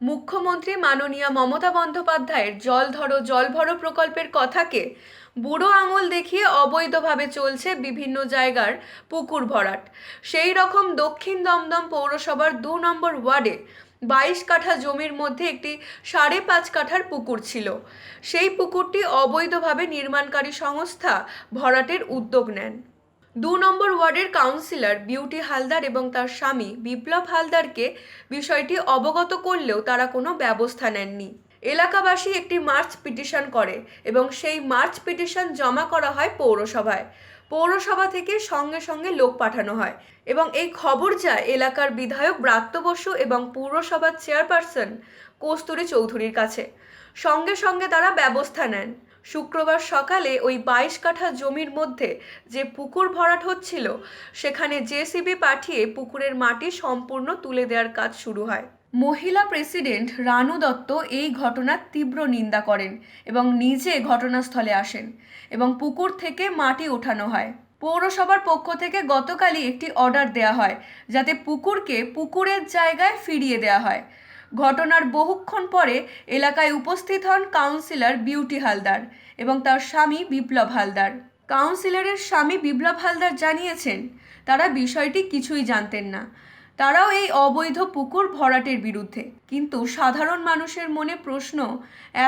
মুখ্যমন্ত্রী মাননীয় মমতা বন্দ্যোপাধ্যায়ের জল ধরো, জল ভরো প্রকল্পের কথাকে বুড়ো আঙুল দেখিয়ে অবৈধভাবে চলছে বিভিন্ন জায়গার পুকুর ভরাট। সেই রকম দক্ষিণ দমদম পৌরসভার দু নম্বর ওয়ার্ডে বাইশ কাঠা জমির মধ্যে একটি সাড়ে পাঁচ কাঠার পুকুর ছিল। সেই পুকুরটি অবৈধভাবে নির্মাণকারী সংস্থা ভরাটের উদ্যোগ নেন। দু নম্বর ওয়ার্ডের কাউন্সিলর বিউটি হালদার এবং তার স্বামী বিপ্লব হালদারকে বিষয়টি অবগত করলেও তারা কোনো ব্যবস্থা নেননি। এলাকাবাসী একটি মার্চ পিটিশন করে এবং সেই মার্চ পিটিশন জমা করা হয় পৌরসভায়। পৌরসভা থেকে সঙ্গে সঙ্গে লোক পাঠানো হয় এবং এই খবর যায় এলাকার বিধায়ক ব্রাত্য বসু এবং পৌরসভার চেয়ারপারসন কস্তুরী চৌধুরীর কাছে। সঙ্গে সঙ্গে তারা ব্যবস্থা নেন। শুক্রবার সকালে ওই বাইশ কাঠা জমির মধ্যে যে পুকুর ভরাট হচ্ছিল, সেখানে জেসিবি পাঠিয়ে পুকুরের মাটি সম্পূর্ণ তুলে দেওয়ার কাজ শুরু হয়। মহিলা প্রেসিডেন্ট রানু দত্ত এই ঘটনার তীব্র নিন্দা করেন এবং নিজে ঘটনাস্থলে আসেন এবং পুকুর থেকে মাটি ওঠানো হয়। পৌরসভার পক্ষ থেকে গতকালই একটি অর্ডার দেওয়া হয় যাতে পুকুরকে পুকুরের জায়গায় ফিরিয়ে দেওয়া হয়। ঘটনার বহুক্ষণ পরে এলাকায় উপস্থিত হন কাউন্সিলর বিউটি হালদার এবং তার স্বামী বিপ্লব হালদার। কাউন্সিলরের স্বামী বিপ্লব হালদার জানিয়েছেন, তারা বিষয়টি কিছুই জানতেন না। তারাও এই অবৈধ পুকুর ভরাটের বিরুদ্ধে। কিন্তু সাধারণ মানুষের মনে প্রশ্ন,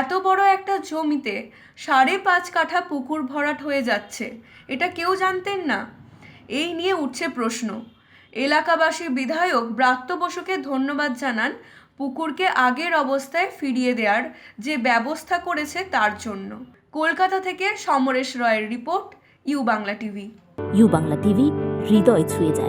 এত বড় একটা জমিতে সাড়ে পাঁচ কাঠা পুকুর ভরাট হয়ে যাচ্ছে, এটা কেউ জানতেন না? এই নিয়ে উঠছে প্রশ্ন। এলাকাবাসী বিধায়ক ব্রাত্য বসুকে ধন্যবাদ জানান পুকুরকে আগের অবস্থায় ফিরিয়ে দেওয়ার যে ব্যবস্থা করেছে তার জন্য। কলকাতা থেকে সমরেশ রয়ের report, U Bangla TV. U Bangla TV, হৃদয় ছুঁয়ে যায়।